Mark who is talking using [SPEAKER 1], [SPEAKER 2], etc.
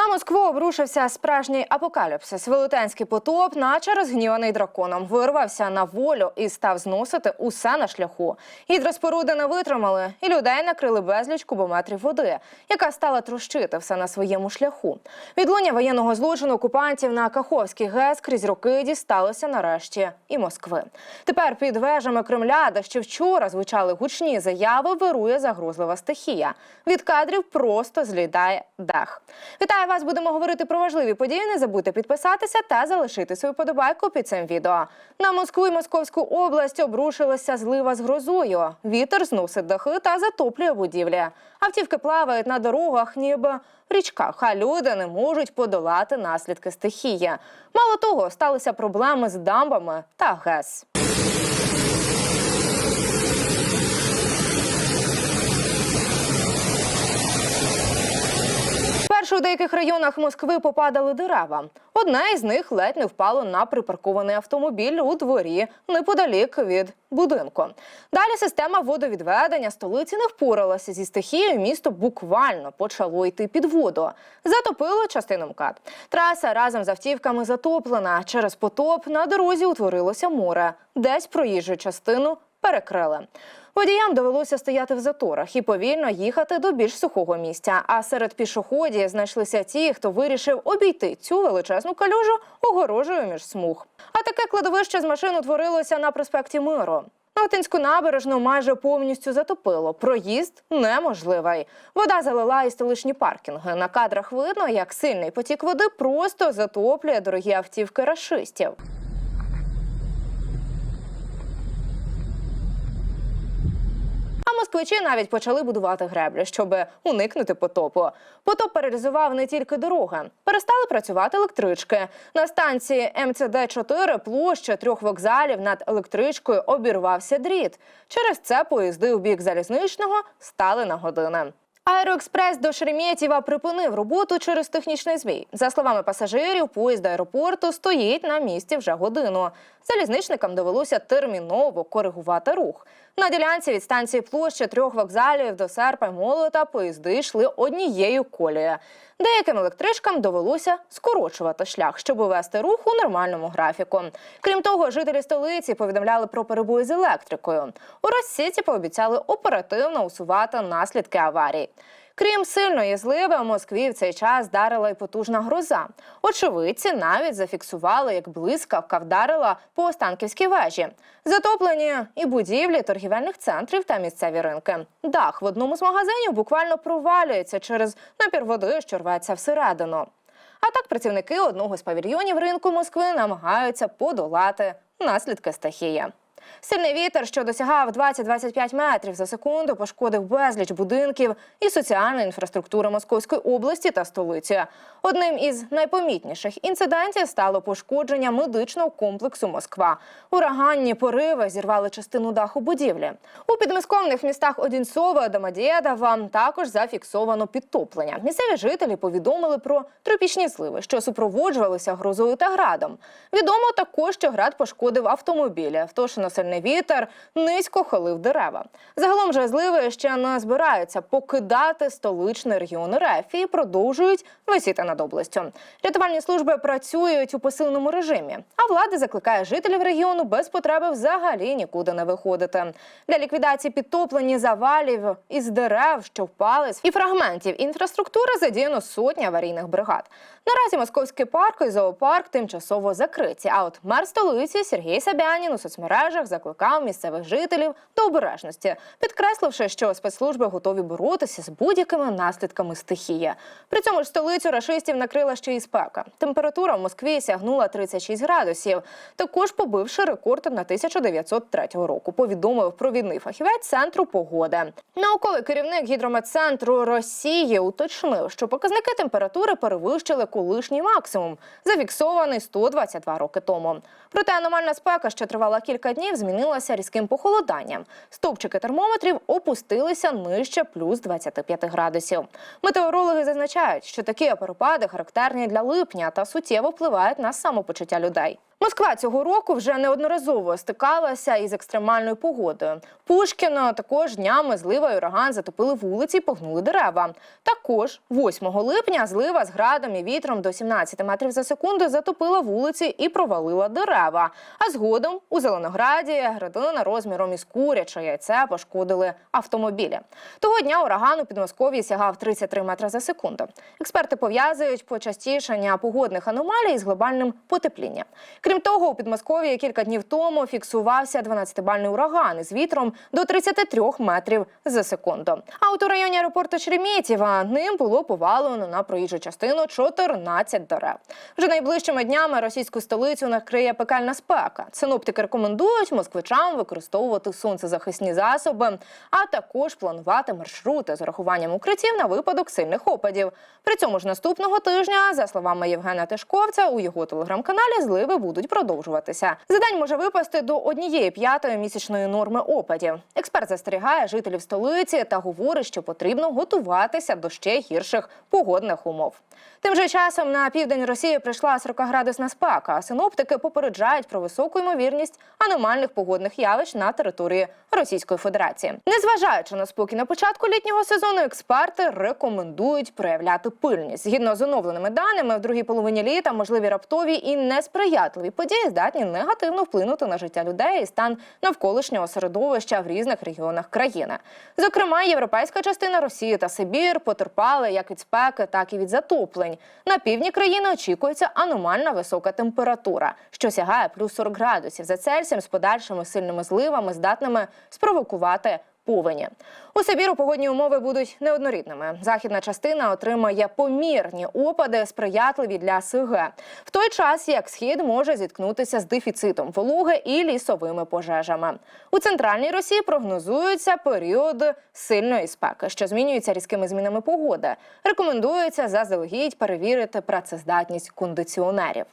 [SPEAKER 1] На Москву обрушився справжній апокаліпсис. Велетенський потоп, наче розгніваний драконом, вирвався на волю і став зносити усе на шляху. Гідроспоруди не витримали, і людей накрили безліч кубометрів води, яка стала трощити все на своєму шляху. Відлуння воєнного злочину окупантів на Каховський ГЕС крізь роки дісталося нарешті і Москви. Тепер під вежами Кремля, де ще вчора звучали гучні заяви, вирує загрозлива стихія. Від кадрів просто злітає дах. Вітаю вас! Будемо говорити про важливі події. Не забудьте підписатися та залишити свою подобайку під цим відео. На Москву і Московську область обрушилася злива з грозою. Вітер зносить дахи та затоплює будівлі. Автівки плавають на дорогах, ніби в річках, а люди не можуть подолати наслідки стихії. Мало того, сталися проблеми з дамбами та ГЕС. У деяких районах Москви попадали дерева. Одне із них ледь не впало на припаркований автомобіль у дворі неподалік від будинку. Далі система водовідведення столиці не впоралася зі стихією. Місто буквально почало йти під воду. Затопило частину МКАД. Траса разом з автівками затоплена. Через потоп на дорозі утворилося море. Десь проїжджу частину перекрили. Водіям довелося стояти в заторах і повільно їхати до більш сухого місця. А серед пішоходів знайшлися ті, хто вирішив обійти цю величезну калюжу огорожею між смуг. А таке кладовище з машин утворилося на проспекті Миру. Ногтинську набережну майже повністю затопило. Проїзд неможливий. Вода залила і столичні паркінги. На кадрах видно, як сильний потік води просто затоплює дорогі автівки рашистів. Москвичі навіть почали будувати греблі, щоб уникнути потопу. Потоп паралізував не тільки дороги, перестали працювати електрички. На станції МЦД 4 площа трьох вокзалів над електричкою обірвався дріт. Через це поїзди у бік залізничного стали на години. Аероекспрес до Шереметьєва припинив роботу через технічний збій. За словами пасажирів, поїзд до аеропорту стоїть на місці вже годину. Залізничникам довелося терміново коригувати рух. На ділянці від станції площі трьох вокзалів до серпа молота поїзди йшли однією колією. Деяким електричкам довелося скорочувати шлях, щоб увести рух у нормальному графіку. Крім того, жителі столиці повідомляли про перебої з електрикою. У Росіці пообіцяли оперативно усувати наслідки аварії. Крім сильної зливи, у Москві в цей час вдарила й потужна гроза. Очевидці навіть зафіксували, як блискавка вдарила по Останківській вежі. Затоплені і будівлі торгівельних центрів та місцеві ринки. Дах в одному з магазинів буквально провалюється через напір води, що рветься всередину. А так працівники одного з павільйонів ринку Москви намагаються подолати наслідки стихії. Сильний вітер, що досягав 20-25 метрів за секунду, пошкодив безліч будинків і соціальної інфраструктури Московської області та столиці. Одним із найпомітніших інцидентів стало пошкодження медичного комплексу Москва. Ураганні пориви зірвали частину даху будівлі. У підмосковних містах Одінцова, Домодєдова також зафіксовано підтоплення. Місцеві жителі повідомили про тропічні зливи, що супроводжувалися грозою та градом. Відомо також, що град пошкодив автомобілі. Тож на сильний вітер низько хилив дерева. Загалом же зливи ще не збираються покидати столичний регіон РФ і продовжують висіти над областю. Рятувальні служби працюють у посиленому режимі, а влада закликає жителів регіону без потреби взагалі нікуди не виходити. Для ліквідації підтоплені завалів із дерев, що впали, і фрагментів інфраструктури задіяно сотні аварійних бригад. Наразі московський парк і зоопарк тимчасово закриті. А от мер столиці Сергій Собянін у соцмережах закликав місцевих жителів до обережності, підкресливши, що спецслужби готові боротися з будь-якими наслідками стихії. При цьому ж столицю рашистів накрила ще й спека. Температура в Москві сягнула 36 градусів, також побивши рекорд на 1903 року. Повідомив провідний фахівець центру погоди. Науковий керівник гідрометцентру Росії уточнив, що показники температури перевищили колишній максимум, зафіксований 122 роки тому. Проте аномальна спека, що тривала кілька днів, змінилася різким похолоданням. Стовпчики термометрів опустилися нижче плюс 25 градусів. Метеорологи зазначають, що такі перепади характерні для липня та суттєво впливають на самопочуття людей. Москва цього року вже неодноразово стикалася із екстремальною погодою. Пушкіно також днями злива і ураган затопили вулиці, і погнули дерева. Також 8 липня злива з градом і вітром до 17 метрів за секунду затопила вулиці і провалила дерева. А згодом у Зеленограді градина розміром із куряче яйце пошкодили автомобілі. Того дня ураган у Підмосков'ї сягав 33 метри за секунду. Експерти пов'язують почастішання погодних аномалій з глобальним потеплінням. Крім того, у Підмосков'ї кілька днів тому фіксувався 12-бальний ураган із вітром до 33 метрів за секунду. А от у районі аеропорту Шереметьєва ним було повалено на проїжджу частину 14 дерев. Вже найближчими днями російську столицю накриє пекельна спека. Синоптики рекомендують москвичам використовувати сонцезахисні засоби, а також планувати маршрути з урахуванням укриттів на випадок сильних опадів. При цьому ж наступного тижня, за словами Євгена Тишковця, у його телеграм-каналі зливи будуть продовжуватися. За день може випасти до однієї п'ятої місячної норми опадів. Експерт застерігає жителів столиці та говорить, що потрібно готуватися до ще гірших погодних умов. Тим же часом на південь Росії прийшла 40-градусна спека. а Синоптики попереджають про високу ймовірність аномальних погодних явищ на території Російської Федерації. Незважаючи на спокій на початку літнього сезону, експерти рекомендують проявляти пильність. Згідно з оновленими даними, в другій половині літа можливі раптові і несприятливі події здатні негативно вплинути на життя людей і стан навколишнього середовища в різних регіонах країни. Зокрема, європейська частина Росії та Сибір потерпали як від спеки, так і від затоплень. На півдні країни очікується аномальна висока температура, що сягає плюс 40 градусів за Цельсієм з подальшими сильними зливами, здатними спровокувати повені. У Сибіру погодні умови будуть неоднорідними. Західна частина отримає помірні опади, сприятливі для СГ. В той час як схід може зіткнутися з дефіцитом вологи і лісовими пожежами. У центральній Росії прогнозується період сильної спеки, що змінюється різкими змінами погоди. Рекомендується заздалегідь перевірити працездатність кондиціонерів.